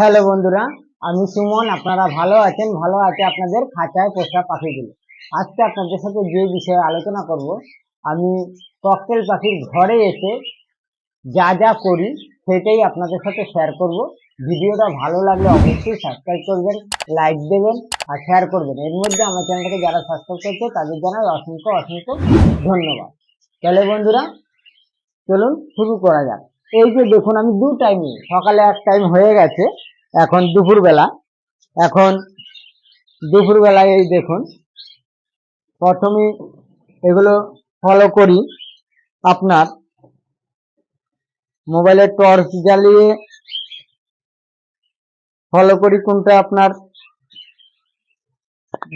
Hello বন্ধুরা, আমি সুমন, আপনারা ভালো আছেন? ভালো আছে আপনাদের খাঁচায় পোষা পাখিগুলো। আজকে আপনাদের সাথে যে বিষয়ে আলোচনা করব, আমি ককটেল পাখির ঘরে এসে যা যা করি, সেটাই আপনাদের সাথে শেয়ার করব। ভিডিওটা ভালো লাগলে অবশ্যই সাবস্ক্রাইব করবেন লাইক দেবেন আর শেয়ার করবেন। এর মধ্যে আমার চ্যানেলটাকে যারা সাবস্ক্রাইব করছে, তাদের জানাই অসংখ্য অসংখ্য ধন্যবাদ। তাহলে বন্ধুরা, চলুন শুরু করা যাক। এই যে দেখুন, আমি দু টাইমে সকালে এক টাইম হয়ে গেছে। এখন দুপুরবেলা। এখন দুপুরবেলায় এই দেখুন, প্রথমে এগুলো ফলো করি আপনার। মোবাইলে টর্চ জ্বালিয়ে ফলো করি কোনটা আপনার।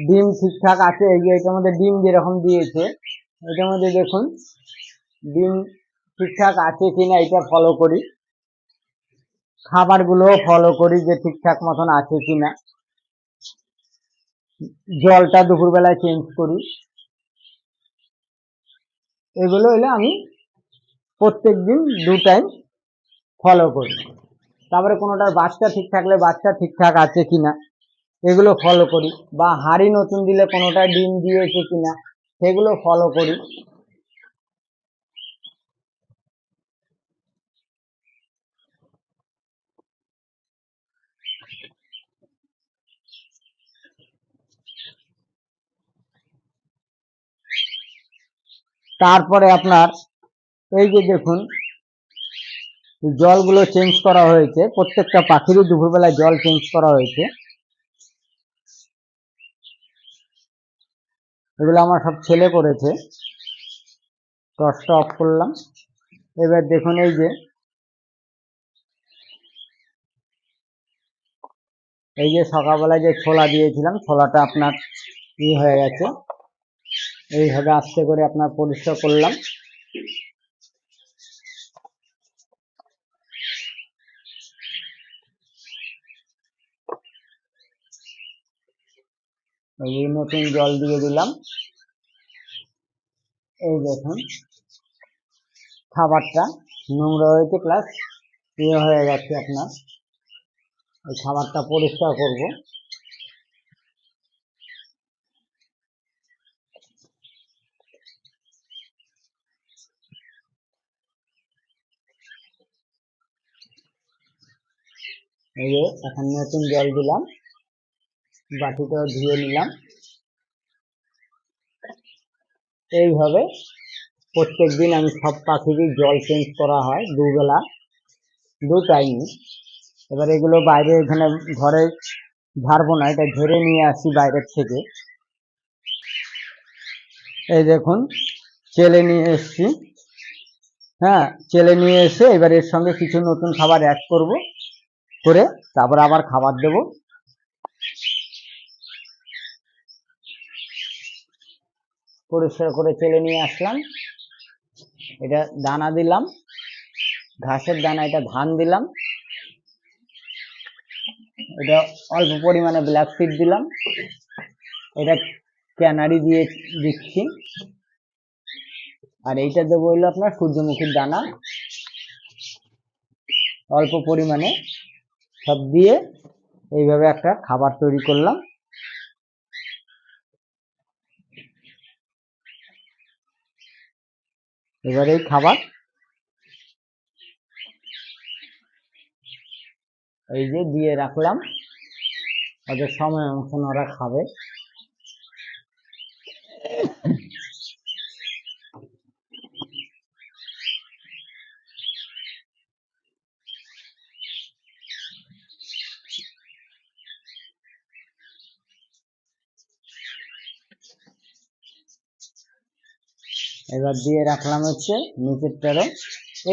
ডিম ঠিকঠাক আছে, এই যে এটার মধ্যে ডিম যেরকম দিয়েছে, এটার মধ্যে দেখুন, ডিম ঠিকঠাক আছে কিনা এটা ফলো করি। খাবারগুলো ফলো করি যে ঠিকঠাক মতন আছে কিনা। জলটা দুপুরবেলায় চেঞ্জ করি। এগুলো হলে আমি প্রত্যেক দিন দু টাইম ফলো করি। তারপরে কোনোটার বাচ্চা ঠিক থাকলে বাচ্চা ঠিকঠাক আছে কিনা, এগুলো ফলো করি। বা হাড়ি নতুন দিলে কোনোটা ডিম দিয়েছে কিনা, সেগুলো ফলো করি। তারপরে আপনার এই যে দেখুন, জলগুলো চেঞ্জ করা হয়েছে। প্রত্যেকটা পাখিরই দুপুরবেলায় জল চেঞ্জ করা হয়েছে। এগুলো আমার সব ছেলে করেছে। টর্চটা অফ করলাম। এবার দেখুন এই যে এই যে সকালবেলায় যে ছোলা দিয়েছিলাম, ছোলাটা আপনার ই হয়ে গেছে। এইভাবে আস্তে করে আপনার পরিষ্কার করলাম। এই নতুন জল দিয়ে দিলাম। এই দেখুন, খাবারটা নোংরা হয়েছে প্লাস ইয়ে হয়ে গেছে আপনার। এই খাবারটা পরিষ্কার করব। এই এখন নতুন জল দিলাম। বাটিটা ধুয়ে নিলাম। এইভাবে প্রত্যেক দিন আমি সব পাখিরই জল চেঞ্জ করা হয় দুবেলা, দু টাইম এবার এগুলো বাইরে এখানে ঘরে ঝাড়বো না, এটা ঝেড়ে নিয়ে আসি বাইরের থেকে। এই দেখুন, চেলে নিয়ে এসছি। হ্যাঁ চেলে নিয়ে এসে এবার এর সঙ্গে কিছু নতুন খাবার অ্যাড করব। করে তারপর আবার খাবার দেব। পরিষ্কার করে চেলে নিয়ে আসলাম। এটা দানা দিলাম। ঘাসের দানা, এটা ধান দিলাম। এটা অল্প পরিমাণে ব্ল্যাক সিড দিলাম। এটা ক্যানারি দিয়ে দিচ্ছি। আর এইটা দেবো হলো আপনার সূর্যমুখীর দানা। অল্প পরিমাণে। সব দিয়ে এইভাবে একটা খাবার তৈরি করলাম। এবার এই খাবার এই যে দিয়ে রাখলাম। ওদের সময় অংশ ওরা খাবে। এবার দিয়ে রাখলাম হচ্ছে নিচের নিচেরটারও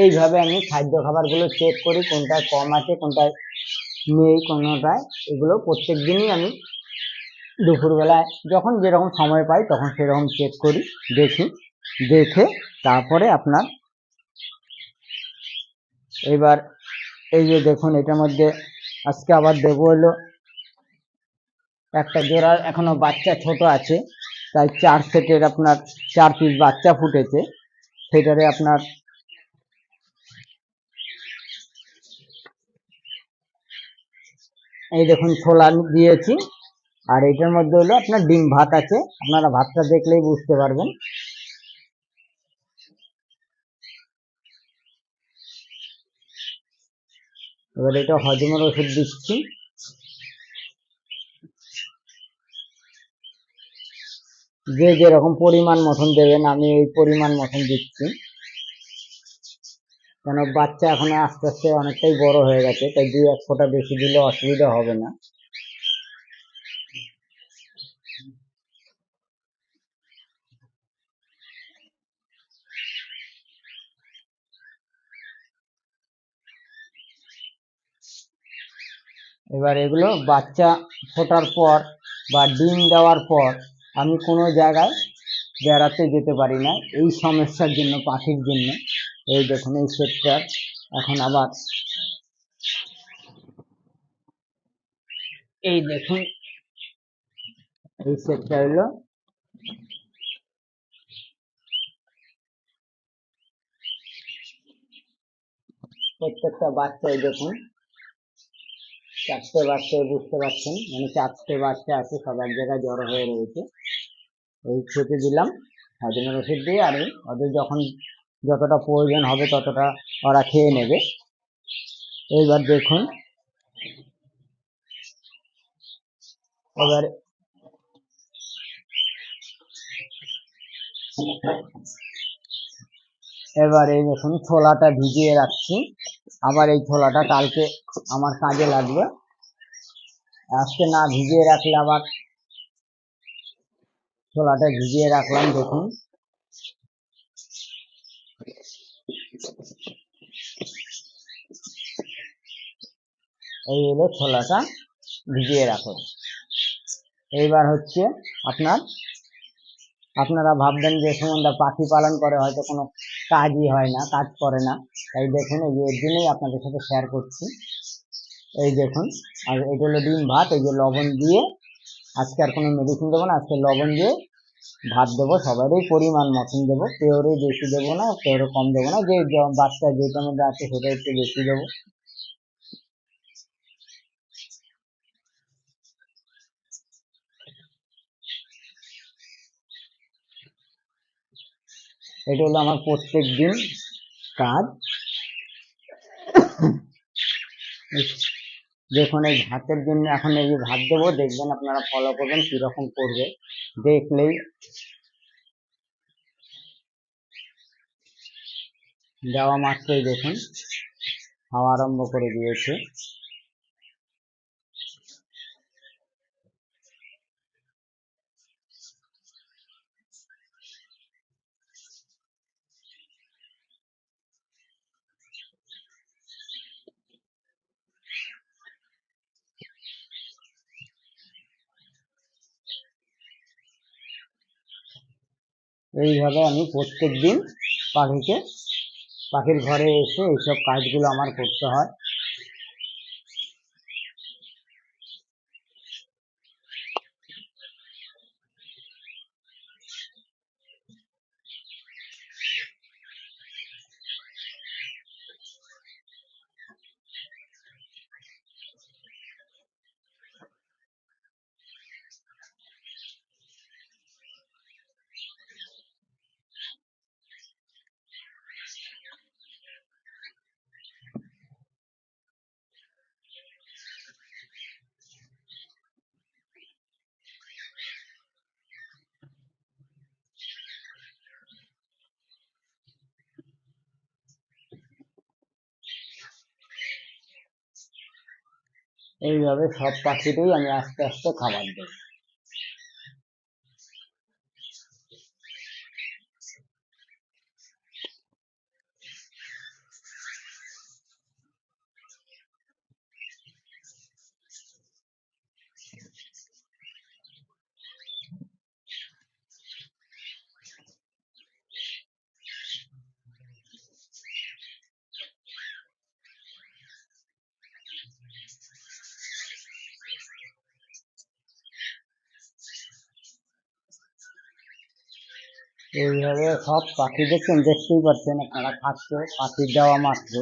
এইভাবে আমি খাদ্য খাবারগুলো চেক করি কোনটায় কম আছে কোনটায় নেই কোনোটায় এগুলো প্রত্যেক দিনই আমি দুপুরবেলায় যখন যেরকম সময় পাই তখন সেরকম চেক করি, দেখি, দেখে তারপরে আপনার এবার এই যে দেখুন এটার মধ্যে আজকে আবার দেবো হলো একটা জোড়া, এখনও বাচ্চা ছোট আছে। তাই চার সেটের আপনার চার পিস বাচ্চা ফুটেছে। সেটারে আপনার এই দেখুন ছোলা দিয়েছি। আর এটার মধ্যে হলো আপনার ডিম ভাত আছে। আপনারা ভাতটা দেখলেই বুঝতে পারবেন। এবার এটা হজমের ওষুধ দিচ্ছি। যে যেরকম পরিমাণ মতন দেবেন, আমি এই পরিমাণ মতন দিচ্ছি। কেন, বাচ্চা এখন আস্তে আস্তে অনেকটাই বড় হয়ে গেছে, তাই দুই এক ফোঁটা বেশি দিলে অসুবিধা হবে না। এবার এগুলো বাচ্চা ফোটার পর বা ডিম দেওয়ার পর আমি কোনো জায়গায় বেড়াতে যেতে পারি না। এই সমস্যার জন্য, পাখির জন্য। এই দেখুন, এই সেটটার এখন আবার এই দেখুন, এই সেটটা হলো প্রত্যেকটা বাচ্চাই দেখুন, চারটে বাচ্চায় বুঝতে পারছেন। মানে চারটে বাচ্চা আছে সবার জায়গায় জড়ো হয়ে রয়েছে। এই খেতে দিলাম। হজমের ওষুধ দিয়ে আর ওদের যখন যতটা প্রয়োজন হবে ততটা ওরা খেয়ে নেবে। এইবার দেখুন। এবার এবার এই দেখুন ছোলাটা ভিজিয়ে রাখছি। আবার এই ছোলাটা কালকে আমার কাজে লাগবে। আজকে না ভিজিয়ে রাখলে আবার ছোলাটা ভিজিয়ে রাখলাম, দেখুন। এই হলো ছোলাটা ভিজিয়ে রাখলাম এইবার হচ্ছে আপনার, আপনারা ভাববেন যে সুমনদা পাখি পালন করে, হয়তো কোনো কাজই হয় না, কাজ করে না। তাই দেখুন, এই যে এর জন্যই আপনাদের সাথে শেয়ার করছি। এই দেখুন, আর এটা হলো ডিম ভাত, এই যে লবণ দিয়ে আজকে আর কোনো মেডিসিন দেবো না, আজকে লবণ দিয়ে ভাত দেবো, সবারই পরিমাণ মতন দেবো। কেউরই বেশি দেবো না কেউরও কম দেবো না, যে বাচ্চা যেটার মধ্যে আছে সেটা একটু বেশি দেবো। এটা হলো আমার প্রত্যেক দিন কাজ। দেখুন, এই ভাতের জন্য এখন এই যে ভাত দেবো, দেখবেন আপনারা ফলো করবেন কীরকম করবে। দেখলেই দেওয়া মাত্রই দেখুন, খাওয়া আরম্ভ করে দিয়েছে। এইভাবে আমি প্রত্যেক দিন পাখিকে পাখির ঘরে এসে এইসব কাজগুলো আমার করতে হয়। এইভাবে সব পাখিতেই আমি আস্তে আস্তে খাবার দেবো এইভাবে সব পাখি দেখছেন দেখতেই পাচ্ছেন আপনারা খাচ্ছে পাখির দেওয়া মাত্র।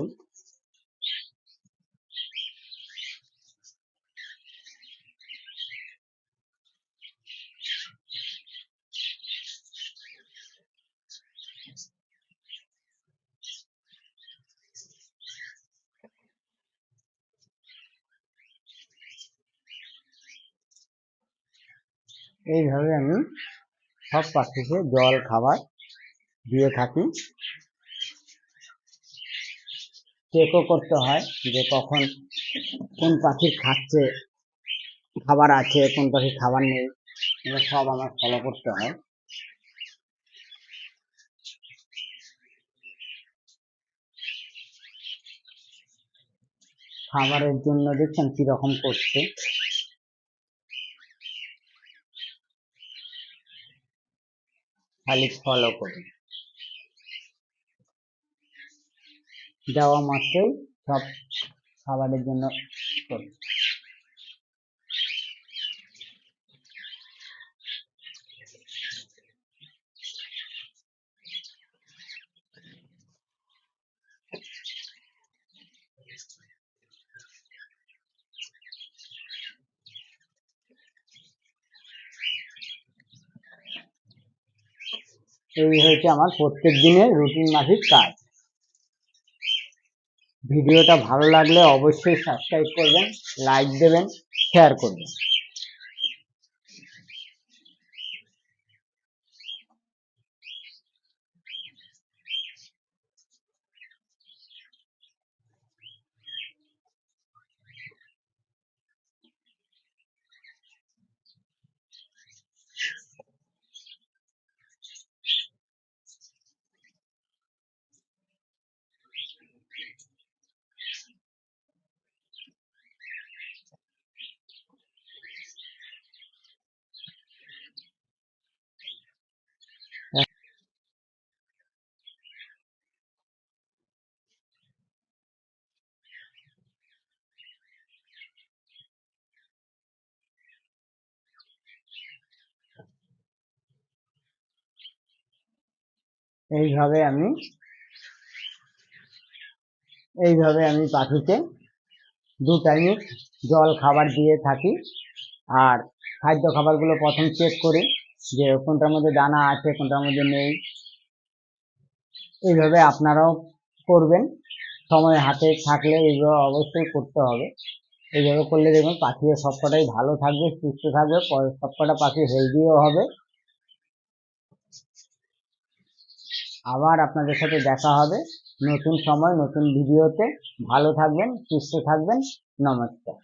এইভাবে আমি সব পাখিকে জল, খাবার দিয়ে থাকি। চেকও করতে হয় যে কখন কোন পাখি খাচ্ছে, খাবার আছে, কোন পাখির খাবার নেই, এগুলো সব আমার ফলো করতে হয়। খাবারের জন্য দেখছেন কীরকম করছে। খালি ফলো করুন দেওয়া মাত্রই সব খাবারের জন্য করুন এই হয়েছে আমার প্রত্যেক দিনের রুটিন মাফিক কাজ। ভিডিওটা ভালো লাগলে অবশ্যই সাবস্ক্রাইব করবেন লাইক দেবেন শেয়ার করবেন। এইভাবে আমি এইভাবে আমি পাখিকে দু টাইমে জল খাবার দিয়ে থাকি। আর খাদ্য খাবারগুলো প্রথম চেক করি যে কোনটার মধ্যে দানা আছে, কোনটার মধ্যে নেই। এইভাবে আপনারাও করবেন। সময় হাতে থাকলে এইগুলো অবশ্যই করতে হবে। এইভাবে করলে দেখবেন পাখিও সবকটাই ভালো থাকবে, সুস্থ থাকবে সবকটা পাখি হেলদিও হবে। আবার আপনাদের সাথে দেখা হবে। নতুন সময় নতুন ভিডিওতে। ভালো থাকবেন সুস্থ থাকবেন। নমস্কার।